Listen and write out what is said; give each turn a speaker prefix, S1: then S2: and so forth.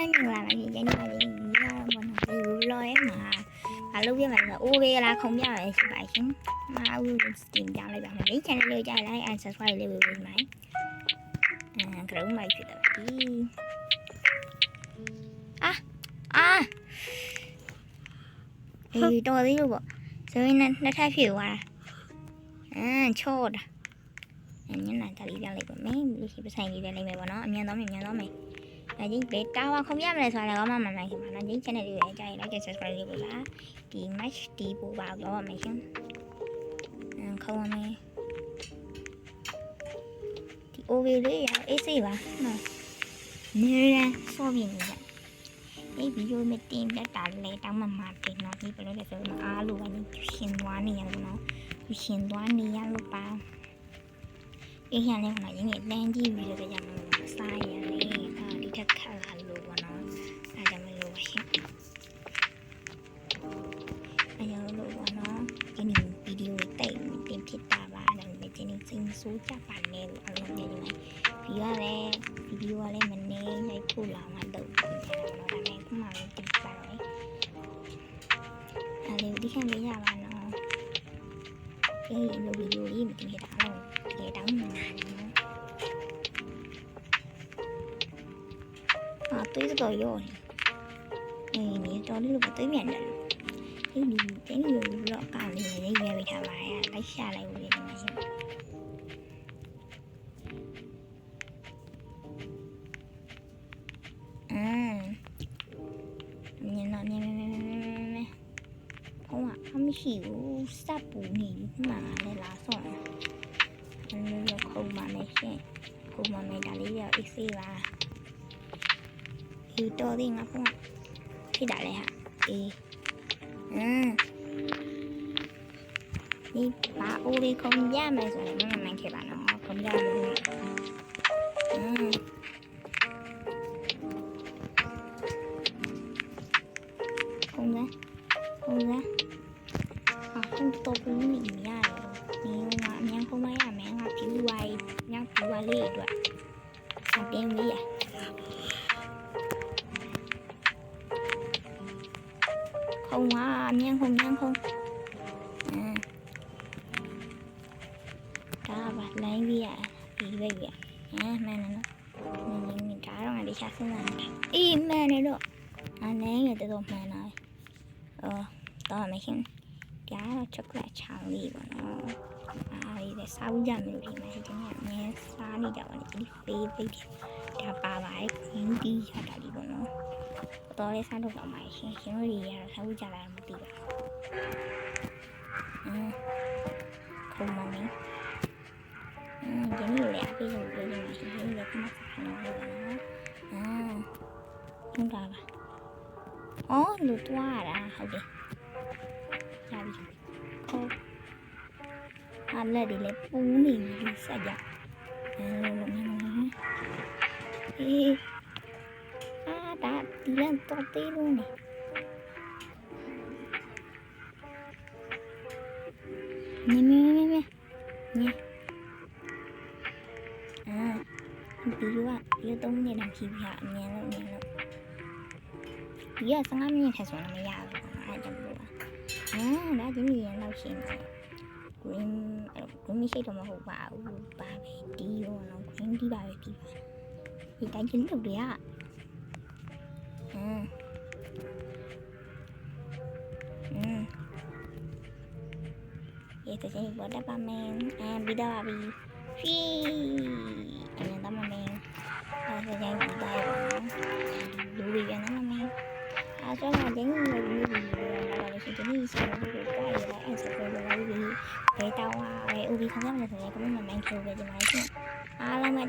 S1: မင်္ဂလာပါရှင်ကျင်းနေပါရှင်ဒီကတော့ဘောနော်ဒီလိုလောရဲမှာမလုပ်ပြမှာဆိုအိုးဘေးလားခုံပြရဲရှိပါရှင်မအားဘူးစတင်ကြလိုက်ပါမယ်ဒီ channel လေးကိုကြိုက်လိုက် and subscribe လေးပေးပေးမယ်အဲကရုံးမိုက်ဖြစ်တော့ဒီအာအာအေးတော်သေးလို့ပေါ့ဆိုရင်နှစ်ထပ်ဖြစ်သွားတာအမ်ချော့တာအညနာတလေးပြလိုက်ပါမယ်ဒီရှိပဆိုင်လေးပြလိုက်မယ်ပေါ့နော်အမြန်တော့မြန်တော့မယ် အကြီးဘယ်တာဝါခုံပြမလဲဆိုတာလည်းကောင်းမှမမှန်ခင်ပါနော်ဒီ channel လေးကိုကြားရင် like and subscribe လေးပို့ပါဒီ match ဒီပို့ပါတော့မယ်ရှင်အမ်ခေါင်းမယ်ဒီ OV လေးရအေးစိပါနော်နေရန်စောပြနေကြဒီဗီဒီယိုမတင်ပြတာလေတောင်းမှမှာတင်တော့ဒီဘယ်လိုလဲဆိုတော့အားလို့ကနေရှင်သွားနေရတယ်နော်ရှင်သွားနေရလို့ပါအေးရလည်းခဏရင်းနေတန်းကြည့်ပြီးတော့ကြမှာစားရတယ် စိန်ဆိုးကြပါနဲ့လို့အလုံးနဲ့ဒီမှာဗီဒီယိုလည်းဗီဒီယိုလည်းမနေလိုက်ခုလာမှတော့ပြန်ကြတာတော့ဒါပေမဲ့ခုမှလည်းတိပါလေအဲ့ဒီဒီခံလေးရပါနော်အေးဒီဗီဒီယိုလေးမတင်ခဲ့တာအလုံးတကယ်တောင်းနေတာနော်အာတွေးတော့ရောနေနေတော်လေးလို့မတွေးမြန်တယ်ဒီဒီတင်းလို့တော့ကောင်းနေနေရေးပေးထားပါရဲ့လိုက်ရှာလိုက်ဦးလေးနေရှင် อืมเนี่เนาะนี่ยนี่นี่เพราะว่าเขาไม่หิวซาปูหนีมาในลาสอนมันเรียกคงมาไม่ใช่คูมาไม่าด้เดียวอีกสี่ลาอีตัวดิ้งนะพวกที่ด่าเลยฮะอีอ่านี่ปลาอูรีคงย่ามาสวนมันมัเขียนบ้าเนาะคงย่ามาอืม cũng mình ra nhưng mà mình không mấy à mẹ học chữ quay nhắc chữ quay đi rồi học tiếng đi à không à nhanh không nhanh không. À. Cá bạc lấy đi à đi về à à mẹ này nó mình mình trả rồi đi xa xin là im mẹ này đó anh ấy người ta tụt mẹ nói. Ờ tao mày khen. Cá nó chắc là chẳng gì mà nó à đi để sao giờ mình đi mà cái này nghe xa đi đâu này đi về về đi cả ba bài những đi ra đã đi bọn nó တော်လေးစားလို့တော့မှာရှင်ရှင်တို့တွေရတော့ထားကြလာမသိပါဘူး။အင်းခုံမမင်းအင်းဒီနေ့လည်းအပြေဆုံးပြောနေမှာရှင်ရှင်လည်းကမစားနေလို့ပါနော်။အင်းဟုတ်တာပါ။အော်လူတွားတာဟုတ်တယ်။ရပြီ။ Hala dilip uning saja. Eh, ada dia tertidur nih. Nih, nih, nih, nih, nih. Ah, tidur ah, tidur tuh nih dalam kibia, nih, nih, nih. Iya, sengaja nih, saya suara meyak. 나 재미있는 나오시는 그린 그린이 싫어 먹고 와우 바베티오 너 그린 디 바베티오 이따 진짜 우리야 응 응. Itu jadi buat apa men? Eh, bida babi. Wih. Là là sự chính đi sau Cái cái cái gì đó Anh sẽ phải là bị Về tao à Về ubi không dám là thời gian Cũng là mang kêu về cho máy chứ À, là mẹ